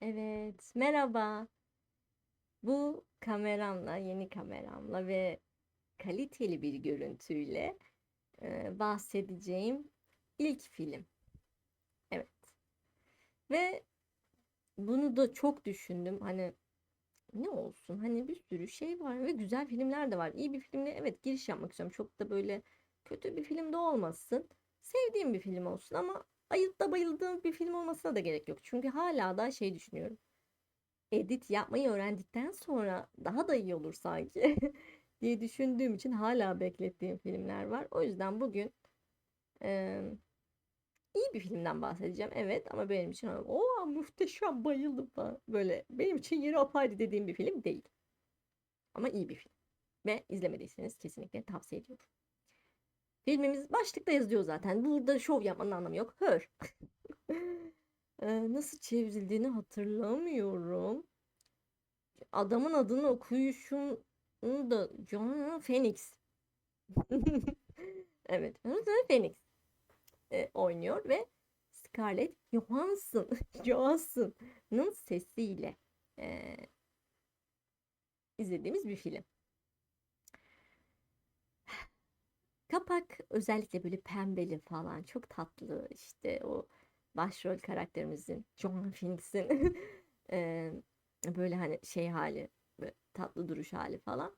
Evet, merhaba. Bu kameramla, yeni kameramla ve kaliteli bir görüntüyle e, bahsedeceğim ilk film. Evet. Ve bunu da çok düşündüm. Hani ne olsun? Hani bir sürü şey var ve güzel filmler de var. İyi bir filmle evet giriş yapmak istiyorum. Çok da böyle kötü bir film de olmasın. Sevdiğim bir film olsun ama ayıp da bayıldığım bir film olmasına da gerek yok. Çünkü hala da şey düşünüyorum. edit yapmayı öğrendikten sonra daha da iyi olur sanki diye düşündüğüm için hala beklettiğim filmler var. O yüzden bugün e, iyi bir filmden bahsedeceğim. Evet ama benim için o muhteşem bayıldım falan. Böyle benim için yeri apayrı dediğim bir film değil. Ama iyi bir film. Ve izlemediyseniz kesinlikle tavsiye ediyorum. Filmimiz başlıkta yazıyor zaten. Burada şov yapmanın anlamı yok. Hör. Ee, nasıl çevrildiğini hatırlamıyorum. Adamın adını okuyuşunu da John Phoenix. Evet, John Phoenix e, oynuyor ve Scarlett Johansson Johansson'ın sesiyle e, izlediğimiz bir film. Özellikle böyle pembeli falan çok tatlı işte o başrol karakterimizin John Phoenix'in eee, böyle hani şey hali tatlı duruş hali falan.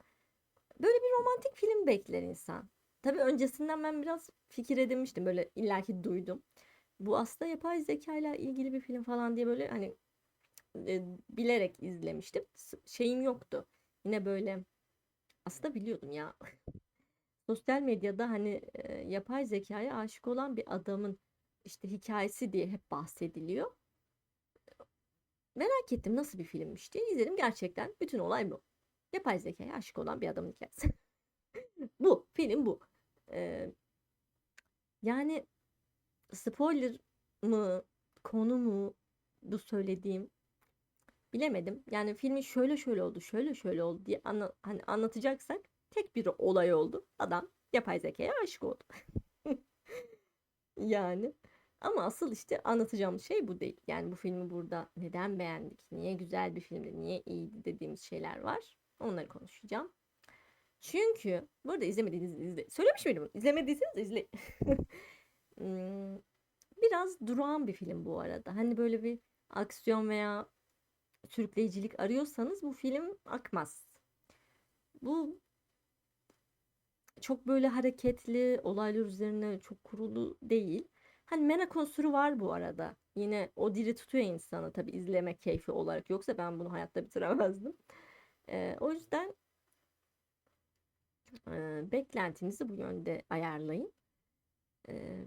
Böyle bir romantik film bekler insan. Tabii öncesinden ben biraz fikir edinmiştim böyle illaki duydum. Bu aslında yapay zeka ile ilgili bir film falan diye böyle hani e, bilerek izlemiştim. Şeyim yoktu. Yine böyle aslında biliyordum ya. Sosyal medyada hani e, yapay zekaya aşık olan bir adamın işte hikayesi diye hep bahsediliyor. Merak ettim nasıl bir filmmiş diye izledim. Gerçekten bütün olay bu. Yapay zekaya aşık olan bir adamın hikayesi. Bu film bu. Ee, yani spoiler mı konu mu bu söylediğim bilemedim. Yani filmin şöyle şöyle oldu, şöyle şöyle oldu diye anla- hani anlatacaksak tek bir olay oldu. Adam yapay zekaya aşık oldu. Yani ama asıl işte anlatacağım şey bu değil. Yani bu filmi burada neden beğendik, niye güzel bir filmdi, niye iyiydi dediğimiz şeyler var. Onları konuşacağım. Çünkü burada izlemediğiniz izle. Söylemiş miydim? İzlemediyseniz izle. Hmm, Biraz durağan bir film bu arada. Hani böyle bir aksiyon veya sürükleyicilik arıyorsanız bu film akmaz. Bu çok böyle hareketli, olaylar üzerine çok kurulu değil. Hani merak unsuru var bu arada. Yine o diri tutuyor insanı tabii izleme keyfi olarak. Yoksa ben bunu hayatta bitiremezdim. Ee, o yüzden e, beklentinizi bu yönde ayarlayın. Ee,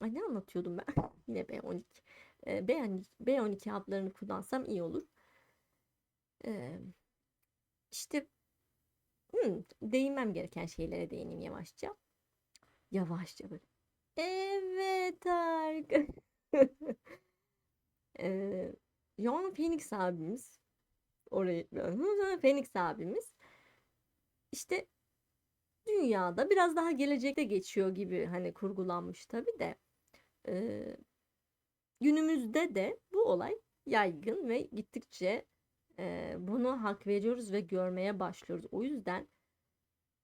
ay ne anlatıyordum ben? Yine B12. Ee, B12, B12 haplarını kullansam iyi olur. Ee, işte hmm, değinmem gereken şeylere değineyim yavaşça. Yavaşça böyle. Evet Ark. Ee, Joaquin Phoenix abimiz orayı Phoenix abimiz işte dünyada biraz daha gelecekte geçiyor gibi hani kurgulanmış tabii de Ee, günümüzde de bu olay yaygın ve gittikçe e, buna hak veriyoruz ve görmeye başlıyoruz. O yüzden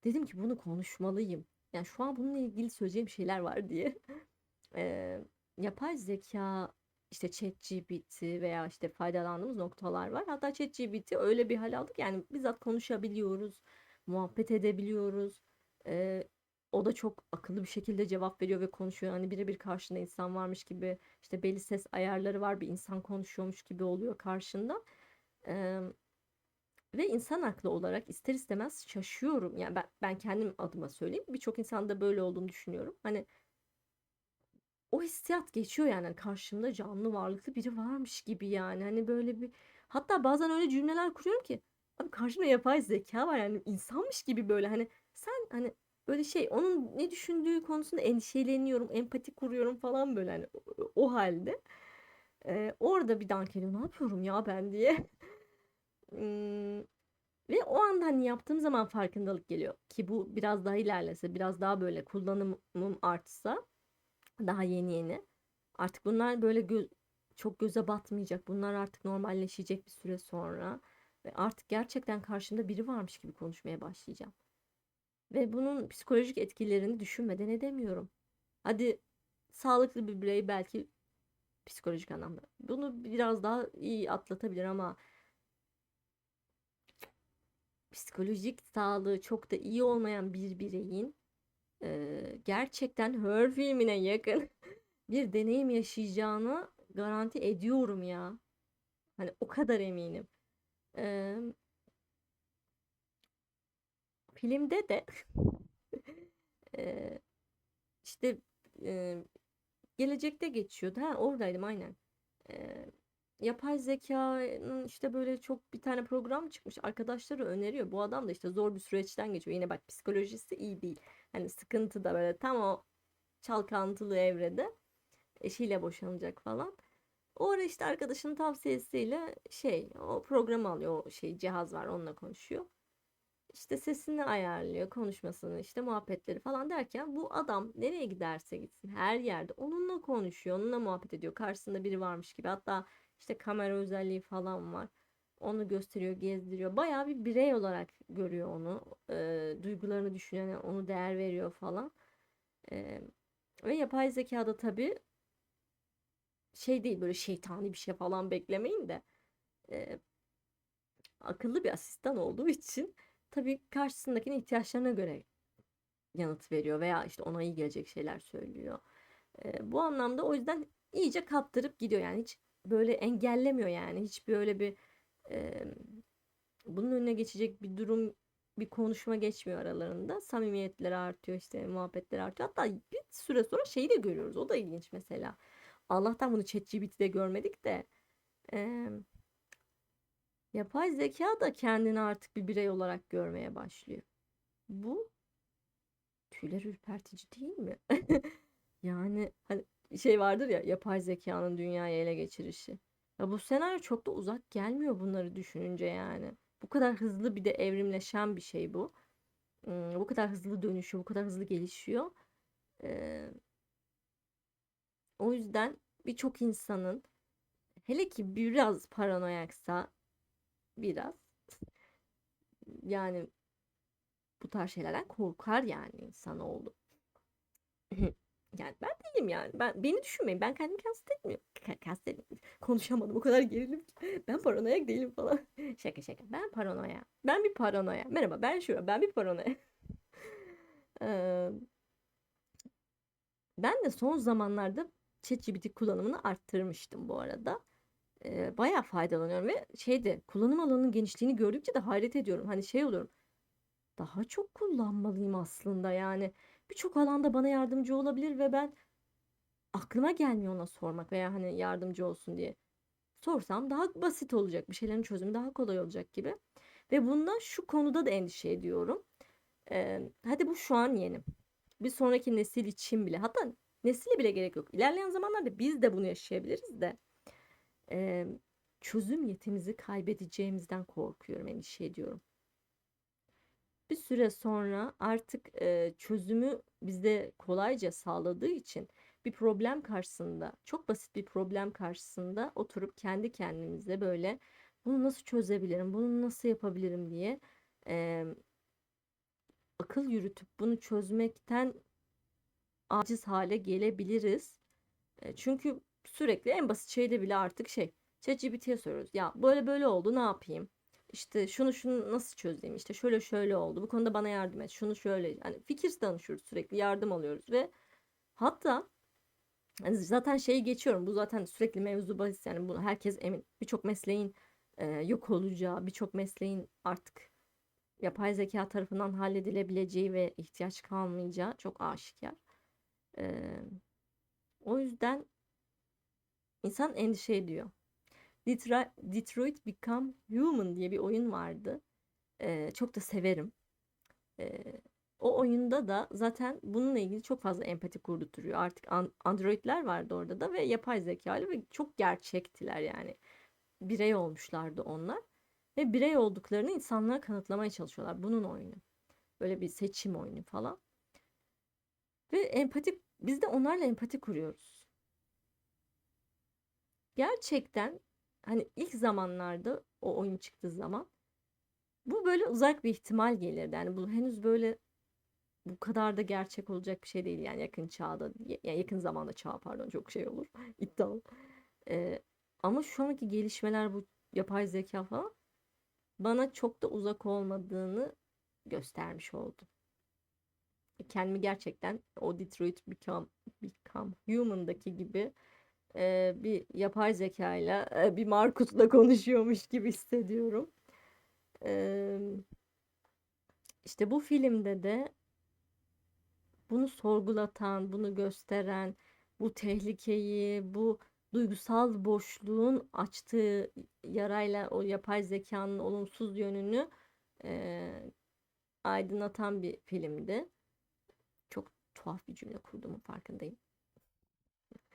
dedim ki bunu konuşmalıyım. Yani şu an bununla ilgili söyleyeceğim şeyler var diye. Eee, yapay zeka işte ChatGPT veya işte faydalandığımız noktalar var. Hatta ChatGPT öyle bir hal aldık yani bizzat konuşabiliyoruz, muhabbet edebiliyoruz. Eee, o da çok akıllı bir şekilde cevap veriyor ve konuşuyor. Hani birebir karşında insan varmış gibi işte belli ses ayarları var bir insan konuşuyormuş gibi oluyor karşında. Eee, ve insan aklı olarak ister istemez şaşıyorum. Yani ben, ben kendim adıma söyleyeyim. Birçok insanda böyle olduğunu düşünüyorum. Hani o hissiyat geçiyor yani Hani karşımda canlı varlıklı biri varmış gibi yani. Hani böyle bir hatta bazen öyle cümleler kuruyorum ki abi karşımda yapay zeka var yani insanmış gibi böyle hani sen hani böyle şey onun ne düşündüğü konusunda endişeleniyorum, empati kuruyorum falan böyle hani o, o halde. Ee, orada bir dank. Ne yapıyorum ya ben diye. Ve o anda hani yaptığım zaman farkındalık geliyor ki bu biraz daha ilerlese, biraz daha böyle kullanımım artsa daha yeni yeni. Artık bunlar böyle gö- çok göze batmayacak. Bunlar artık normalleşecek bir süre sonra. Ve artık gerçekten karşımda biri varmış gibi konuşmaya başlayacağım. Ve bunun psikolojik etkilerini düşünmeden edemiyorum. Hadi sağlıklı bir birey belki psikolojik anlamda bunu biraz daha iyi atlatabilir ama psikolojik sağlığı çok da iyi olmayan bir bireyin e, gerçekten Her filmine yakın bir deneyim yaşayacağını garanti ediyorum ya. Hani o kadar eminim. E, filmde de e, işte e, gelecekte geçiyordu. Ha oradaydım aynen. E, yapay zekanın işte böyle çok bir tane program çıkmış. Arkadaşları öneriyor. Bu adam da işte zor bir süreçten geçiyor. Yine bak psikolojisi iyi değil. Hani sıkıntı da böyle tam o çalkantılı evrede eşiyle boşanacak falan. O ara işte arkadaşının tavsiyesiyle şey o programı alıyor o şey cihaz var onunla konuşuyor. İşte sesini ayarlıyor, konuşmasını, işte muhabbetleri falan derken bu adam nereye giderse gitsin her yerde onunla konuşuyor, onunla muhabbet ediyor. Karşısında biri varmış gibi. Hatta işte kamera özelliği falan var. Onu gösteriyor, gezdiriyor. Bayağı bir birey olarak görüyor onu. E, duygularını yani onu değer veriyor falan. E, ve yapay zekada tabii şey değil böyle şeytani bir şey falan beklemeyin de e, akıllı bir asistan olduğu için tabii karşısındakinin ihtiyaçlarına göre yanıt veriyor veya işte ona iyi gelecek şeyler söylüyor. E, bu anlamda o yüzden iyice kaptırıp gidiyor yani hiç böyle engellemiyor yani hiç böyle bir e, bunun önüne geçecek bir durum bir konuşma geçmiyor aralarında. Samimiyetleri artıyor işte muhabbetler artıyor. Hatta bir süre sonra şeyi de görüyoruz. O da ilginç mesela. Allah'tan bunu ChatGPT'de görmedik de e, yapay zeka da kendini artık bir birey olarak görmeye başlıyor. Bu tüyler ürpertici değil mi? Yani hani şey vardır ya yapay zekanın dünyayı ele geçirişi. Ya bu senaryo çok da uzak gelmiyor bunları düşününce yani. Bu kadar hızlı bir de evrimleşen bir şey bu. Bu kadar hızlı dönüşüyor, bu kadar hızlı gelişiyor. O yüzden birçok insanın hele ki biraz paranoyaksa biraz yani bu tarz şeylerden korkar yani insan oldu. Yani ben değilim yani. Ben beni düşünmeyin. Ben kendimi kastetmiyorum. Kastetmiyorum. Konuşamadım. O kadar gerildim ki. Ben paranoyak değilim falan. Şaka şaka. Ben paranoya. Ben bir paranoya. Merhaba ben Şura. Ben bir paranoya. Ee, ben de son zamanlarda ChatGPT kullanımını arttırmıştım bu arada. Ee, bayağı faydalanıyorum ve şeyde kullanım alanının genişliğini gördükçe de hayret ediyorum. Hani şey oluyorum. Daha çok kullanmalıyım aslında. Yani birçok alanda bana yardımcı olabilir ve ben aklıma gelmiyor ona sormak veya hani yardımcı olsun diye. Sorsam daha basit olacak bir şeylerin çözümü daha kolay olacak gibi. Ve bundan şu konuda da endişe ediyorum. Ee, hadi bu şu an yeni. Bir sonraki nesil için bile hatta nesile bile gerek yok. İlerleyen zamanlarda biz de bunu yaşayabiliriz de ee, çözüm yetimizi kaybedeceğimizden korkuyorum endişe ediyorum bir süre sonra artık e, çözümü bize kolayca sağladığı için bir problem karşısında, çok basit bir problem karşısında oturup kendi kendimize böyle bunu nasıl çözebilirim, bunu nasıl yapabilirim diye e, akıl yürütüp bunu çözmekten aciz hale gelebiliriz. E, çünkü sürekli en basit şeyde bile artık şey ChatGPT'ye soruyoruz. Ya böyle böyle oldu ne yapayım? işte şunu şunu nasıl çözeyim işte şöyle şöyle oldu bu konuda bana yardım et şunu şöyle yani fikir danışıyoruz sürekli yardım alıyoruz ve hatta yani zaten şeyi geçiyorum bu zaten sürekli mevzu bahis yani bunu herkes emin birçok mesleğin e, yok olacağı birçok mesleğin artık yapay zeka tarafından halledilebileceği ve ihtiyaç kalmayacağı çok aşikar. E, o yüzden insan endişe ediyor. Detroit Become Human diye bir oyun vardı. Ee, çok da severim. Ee, o oyunda da zaten bununla ilgili çok fazla empati kurdurtuyor. Artık an- androidler vardı orada da ve yapay zekalı ve çok gerçektiler yani. Birey olmuşlardı onlar. Ve birey olduklarını insanlara kanıtlamaya çalışıyorlar. Bunun oyunu. Böyle bir seçim oyunu falan. Ve empati biz de onlarla empati kuruyoruz. Gerçekten hani ilk zamanlarda o oyun çıktığı zaman bu böyle uzak bir ihtimal gelirdi. Yani bu henüz böyle bu kadar da gerçek olacak bir şey değil yani yakın çağda yani yakın zamanda çağ pardon çok şey olur iddialı. Ee, ama şu anki gelişmeler bu yapay zeka falan bana çok da uzak olmadığını göstermiş oldu. Kendimi gerçekten o Detroit Become, Become Human'daki gibi e, bir yapay zekayla e, bir Markus'la konuşuyormuş gibi hissediyorum. E, işte bu filmde de bunu sorgulatan, bunu gösteren, bu tehlikeyi, bu duygusal boşluğun açtığı yarayla o yapay zekanın olumsuz yönünü e, aydınlatan bir filmdi. Çok tuhaf bir cümle kurduğumun farkındayım.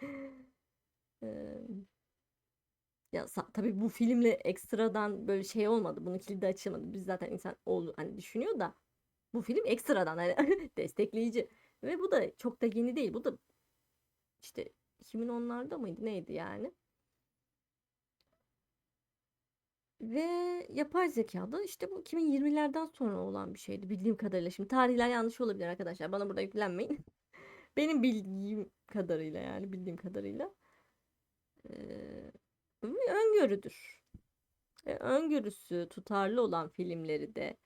ya tabii bu filmle ekstradan böyle şey olmadı. Bunun kilidi açılmadı. Biz zaten insan oldu hani düşünüyor da bu film ekstradan hani destekleyici. Ve bu da çok da yeni değil. Bu da işte 2010'larda mıydı neydi yani? Ve yapay zeka da işte bu 2020'lerden sonra olan bir şeydi bildiğim kadarıyla. Şimdi tarihler yanlış olabilir arkadaşlar. Bana burada yüklenmeyin. Benim bildiğim kadarıyla yani bildiğim kadarıyla. Ee, öngörüdür. Ee, öngörüsü tutarlı olan filmleri de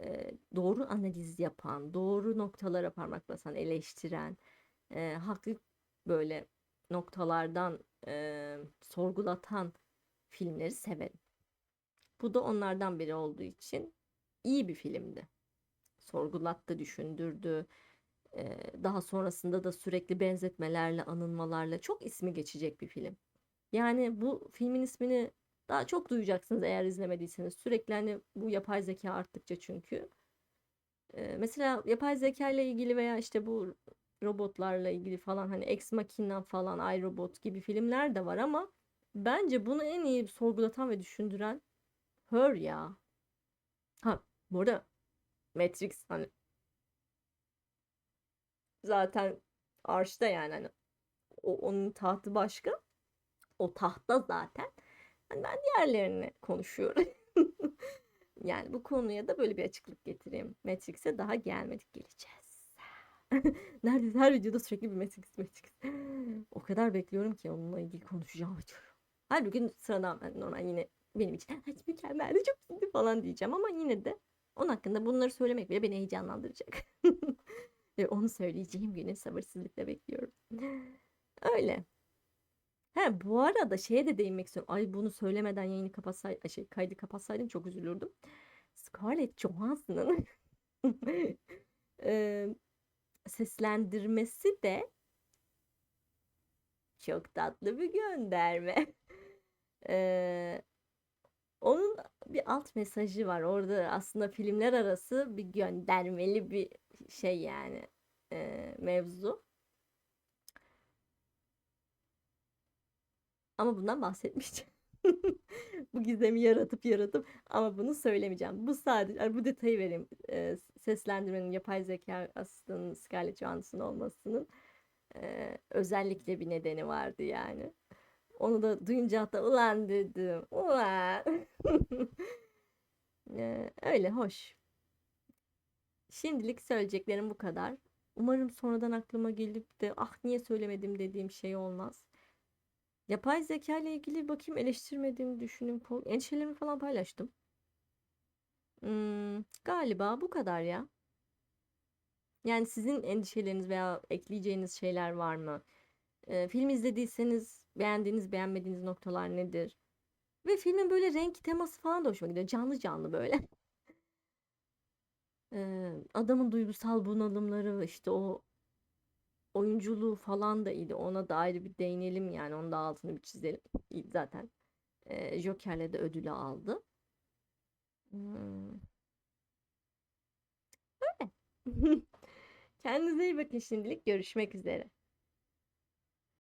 e, doğru analiz yapan, doğru noktalara parmak basan, eleştiren, e, haklı böyle noktalardan e, sorgulatan filmleri severim. Bu da onlardan biri olduğu için iyi bir filmdi. Sorgulattı, düşündürdü. E, daha sonrasında da sürekli benzetmelerle, anılmalarla çok ismi geçecek bir film. Yani bu filmin ismini daha çok duyacaksınız eğer izlemediyseniz. Sürekli hani bu yapay zeka arttıkça çünkü. Ee, mesela yapay zeka ile ilgili veya işte bu robotlarla ilgili falan hani Ex Machina falan, iRobot gibi filmler de var ama bence bunu en iyi sorgulatan ve düşündüren Her ya. Ha bu arada Matrix hani zaten arşta yani hani o, onun tahtı başka. O tahta zaten. Hani ben diğerlerini konuşuyorum. yani bu konuya da böyle bir açıklık getireyim. Matrix'e daha gelmedik geleceğiz. Neredeyse her videoda sürekli bir Matrix Matrix. o kadar bekliyorum ki onunla ilgili konuşacağım. Her gün sıradan ben normal yine benim için hiç mükemmeldi çok iyiydi falan diyeceğim ama yine de onun hakkında bunları söylemek bile beni heyecanlandıracak. Ve onu söyleyeceğim günü sabırsızlıkla bekliyorum. Öyle. He bu arada şeye de değinmek istiyorum. Ay bunu söylemeden yayını kapatsaydım, şey kaydı kapatsaydım çok üzülürdüm. Scarlett Johansson'ın e, seslendirmesi de çok tatlı bir gönderme. e, onun bir alt mesajı var. Orada aslında filmler arası bir göndermeli bir şey yani e, mevzu. Ama bundan bahsetmeyeceğim. bu gizemi yaratıp yaratıp ama bunu söylemeyeceğim. Bu sadece bu detayı vereyim. E, seslendirmenin yapay zeka asistanının Scarlett Johansson olmasının e, özellikle bir nedeni vardı yani. Onu da duyunca hatta ulan dedim. Ulan. e, öyle hoş. Şimdilik söyleyeceklerim bu kadar. Umarım sonradan aklıma gelip de ah niye söylemedim dediğim şey olmaz. Yapay zeka ile ilgili bakayım eleştirmediğimi düşünün. Endişelerimi falan paylaştım. Hmm, galiba bu kadar ya. Yani sizin endişeleriniz veya ekleyeceğiniz şeyler var mı? Ee, film izlediyseniz beğendiğiniz beğenmediğiniz noktalar nedir? Ve filmin böyle renk teması falan da hoşuma gidiyor. Canlı canlı böyle. Ee, adamın duygusal bunalımları işte o oyunculuğu falan da iyiydi. Ona da ayrı bir değinelim yani. Onun da altını bir çizelim. Zaten e, Joker'le de ödülü aldı. Hmm. Öyle. Kendinize iyi bakın şimdilik. Görüşmek üzere.